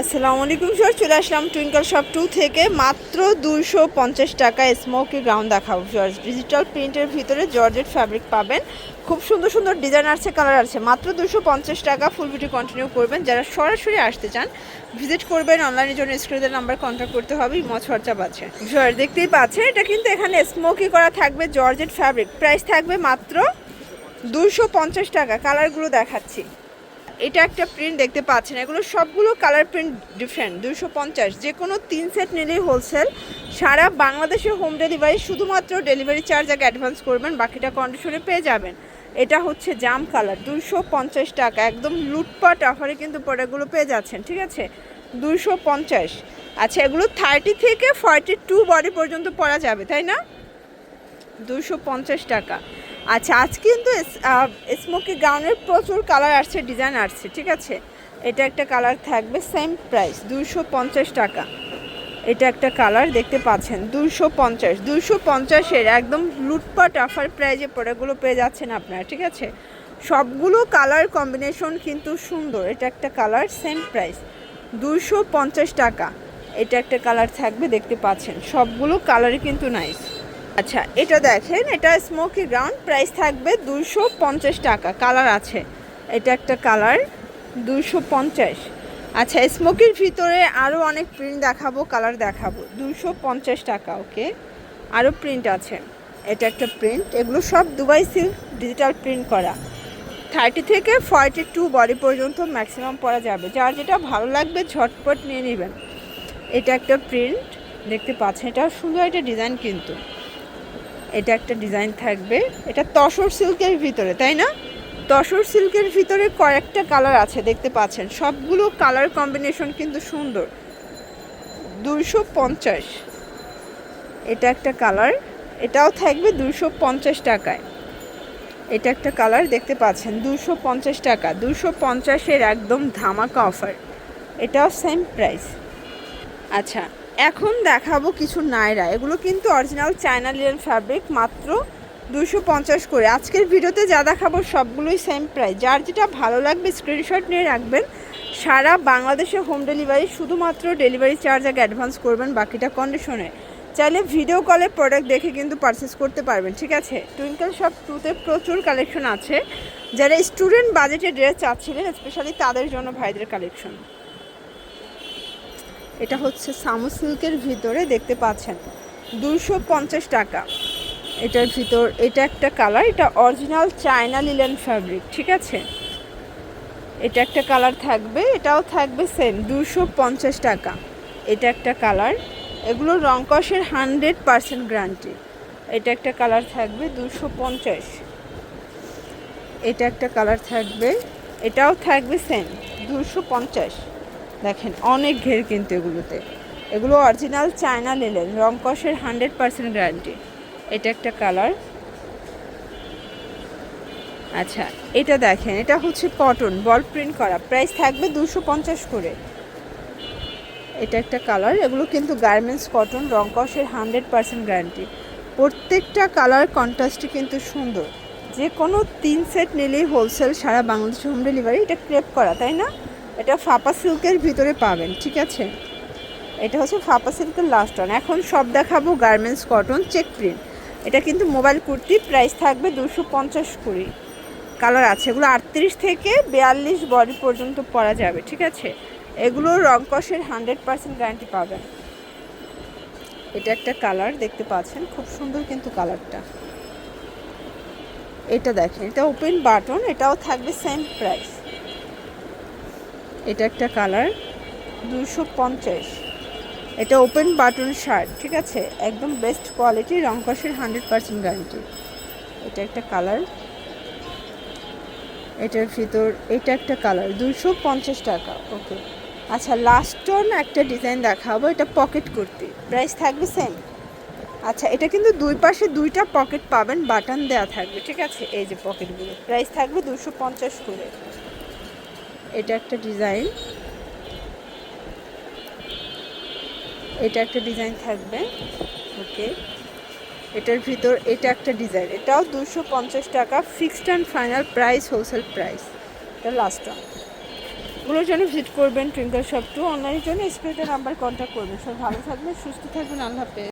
আসসালামু আলাইকুম স্যার চলে আসলাম টুইঙ্কল শপ টু থেকে। মাত্র দুইশো পঞ্চাশ টাকা স্মোকি গ্রাউন্ড দেখাবো স্যার ডিজিটাল প্রিন্টের ভিতরে জর্জেট ফ্যাব্রিক পাবেন। খুব সুন্দর সুন্দর ডিজাইন আছে কালার আছে মাত্র দুশো পঞ্চাশ টাকা ফুল ভিডিও কন্টিনিউ করবেন। যারা সরাসরি আসতে চান ভিজিট করবেন অনলাইনের জন্য। স্ক্রিনের নাম্বার কন্ট্যাক্ট করতে হবে মচ খরচাপ আছে। স্যার দেখতেই পাচ্ছেন, এটা কিন্তু এখানে স্মোকি করা থাকবে জর্জেট ফ্যাব্রিক প্রাইস থাকবে মাত্র দুশো পঞ্চাশ টাকা। কালারগুলো দেখাচ্ছি। এটা একটা প্রিন্ট দেখতে পাচ্ছেন। এগুলো সবগুলো কালার প্রিন্ট ডিফারেন্ট দুশো পঞ্চাশ। যে কোনো তিন সেট নিলেই হোলসেল সারা বাংলাদেশে হোম ডেলিভারি শুধুমাত্র ডেলিভারি চার্জ আগে অ্যাডভান্স করবেন, বাকিটা কন্ডিশনে পেয়ে যাবেন। এটা হচ্ছে জাম কালার দুশো পঞ্চাশ টাকা। একদম লুটপাট অফারে কিন্তু প্রোডাক্টগুলো পেয়ে যাচ্ছেন, ঠিক আছে? দুশো পঞ্চাশ। আচ্ছা এগুলো থার্টি থেকে ফর্টি টু বডি পর্যন্ত পরা যাবে, তাই না? দুশো পঞ্চাশ টাকা। আচ্ছা আজ কিন্তু স্মোকি গাউনের প্রচুর কালার আসছে ডিজাইন আসছে, ঠিক আছে? এটা একটা কালার থাকবে সেম প্রাইস দুশো পঞ্চাশ টাকা। এটা একটা কালার দেখতে পাচ্ছেন দুশো পঞ্চাশ দুশো পঞ্চাশের একদম লুটপাট অফার প্রাইজে প্রোডাক্টগুলো পেয়ে যাচ্ছেন আপনারা, ঠিক আছে? সবগুলো কালার কম্বিনেশন কিন্তু সুন্দর, এটা একটা কালার সেম প্রাইস দুশো পঞ্চাশ টাকা। এটা একটা কালার থাকবে দেখতে পাচ্ছেন, সবগুলো কালারই কিন্তু নাইস আচ্ছা এটা দেখেন, এটা স্মোকি গ্রাউন্ড প্রাইস থাকবে দুশো পঞ্চাশ টাকা কালার আছে। এটা একটা কালার দুশো পঞ্চাশ। আচ্ছা স্মোকির ভিতরে আরও অনেক প্রিন্ট দেখাবো কালার দেখাবো। দুশো পঞ্চাশ টাকা ওকে আরও প্রিন্ট আছে। এটা একটা প্রিন্ট এগুলো সব দুবাই সিল্ক ডিজিটাল প্রিন্ট করা। থার্টি থেকে ফর্টি টু বডি পর্যন্ত ম্যাক্সিমাম পরা যাবে। যার যেটা ভালো লাগবে, ঝটপট নিয়ে নেবেন। এটা একটা প্রিন্ট দেখতে পাচ্ছেন, এটা সুন্দর একটা ডিজাইন কিন্তু। এটা একটা ডিজাইন থাকবে। এটা তসর সিল্কের ভিতরে, তাই না? তসর সিল্কের ভিতরে কয়েকটা কালার আছে, দেখতে পাচ্ছেন। সবগুলো কালার কম্বিনেশন কিন্তু সুন্দর। দুশো পঞ্চাশ। এটা একটা কালার। এটাও থাকবে দুশো পঞ্চাশ টাকায়। এটা একটা কালার, দেখতে পাচ্ছেন দুশো পঞ্চাশ টাকা। দুশো পঞ্চাশের একদম ধামাকা অফার। এটাও সেম প্রাইস আচ্ছা এখন দেখাবো কিছু নায়রা এগুলো কিন্তু অরিজিনাল চায়না লিলেন ফ্যাব্রিক মাত্র দুশো পঞ্চাশ করে। আজকের ভিডিওতে যা দেখাবো সবগুলোই সেম প্রাইস যার যেটা ভালো লাগবে স্ক্রিনশট নিয়ে রাখবেন। সারা বাংলাদেশে হোম ডেলিভারি শুধুমাত্র ডেলিভারি চার্জ আগে অ্যাডভান্স করবেন বাকিটা কন্ডিশনে চাইলে ভিডিও কলে প্রোডাক্ট দেখে কিন্তু পারচেস করতে পারবেন, ঠিক আছে? টুইঙ্কেল শপ টুতে প্রচুর কালেকশন আছে। যারা স্টুডেন্ট বাজেটে ড্রেস চাচ্ছিলেন স্পেশালি তাদের জন্য ভাইদের কালেকশন এটা হচ্ছে সামু সিল্কের ভিতরে দেখতে পাচ্ছেন। দুশো পঞ্চাশ টাকা। এটার ভিতর, এটা একটা কালার, এটা অরিজিনাল চায়না লিলেন ফ্যাব্রিক, ঠিক আছে? এটা একটা কালার থাকবে, এটাও থাকবে সেম দুশো পঞ্চাশ টাকা। এটা একটা কালার, এগুলো রংকসের হান্ড্রেড পারসেন্ট গ্যারান্টি এটা একটা কালার থাকবে দুশো পঞ্চাশ। এটা একটা কালার থাকবে, এটাও থাকবে সেম দুশো পঞ্চাশ। দেখেন, অনেক ঘের কিন্তু এগুলোতে। এগুলো অরিজিনাল চায়না নিলেন রংকসের হান্ড্রেড পার্সেন্ট গ্যারান্টি এটা একটা কালার আচ্ছা এটা দেখেন, এটা হচ্ছে কটন বল প্রিন্ট করা। প্রাইস থাকবে দুশো পঞ্চাশ করে। এটা একটা কালার এগুলো কিন্তু গার্মেন্টস কটন রংকসের হান্ড্রেড পার্সেন্ট গ্যারান্টি প্রত্যেকটা কালার কন্ট্রাস্টই কিন্তু সুন্দর। যে কোনো তিন সেট নিলেই হোলসেল সারা বাংলাদেশ হোম ডেলিভারি এটা ক্রেপ করা, তাই না? এটা ফাপা সিল্কের ভিতরে পাবেন, ঠিক আছে? এটা হচ্ছে ফাপা সিল্কের লাস্ট ওয়ান এখন সব দেখাবো গার্মেন্টস কটন চেক প্রিন্ট এটা কিন্তু মোবাইল কুর্তি প্রাইস থাকবে দুশো পঞ্চাশ কুড়ি। কালার আছে, এগুলো আটত্রিশ থেকে বিয়াল্লিশ বডি পর্যন্ত পরা যাবে, ঠিক আছে? এগুলো রংকসের হান্ড্রেড পার্সেন্ট গ্যারান্টি পাবেন। এটা একটা কালার দেখতে পাচ্ছেন? খুব সুন্দর কিন্তু কালারটা এটা দেখেন, এটা ওপেন বাটন এটাও থাকবে সেম প্রাইস এটা একটা কালার। দুশো পঞ্চাশ। এটা ওপেন বাটন শার্ট ঠিক আছে? একদম বেস্ট কোয়ালিটি রংকসের হান্ড্রেড পার্সেন্ট গ্যারান্টি এটা একটা কালার। এটার ভিতর, এটা একটা কালার, দুশো পঞ্চাশ টাকা। ওকে। আচ্ছা লাস্ট অন একটা ডিজাইন দেখাবো, এটা পকেট কুর্তি। প্রাইস থাকবে সেম আচ্ছা এটা কিন্তু দুই পাশে দুইটা পকেট পাবেন বাটন দেওয়া থাকবে, ঠিক আছে? এই যে পকেটগুলো প্রাইস থাকবে দুশো পঞ্চাশ করে। এটা একটা ডিজাইন। এটা একটা ডিজাইন থাকবে। ওকে। এটার ভিতর এটা একটা ডিজাইন। এটাও দুশো পঞ্চাশ টাকা। Fixed and final price, wholesale price. এটা লাস্ট ওয়ান ওগুলোর জন্য ভিজিট করবেন, টুইঙ্কল শপ টু। অনলাইনের জন্য স্ক্রিনের নাম্বার কন্ট্যাক্ট করবেন। সব ভালো থাকবেন, সুস্থ থাকবেন। আল্লাহ হাফেজ।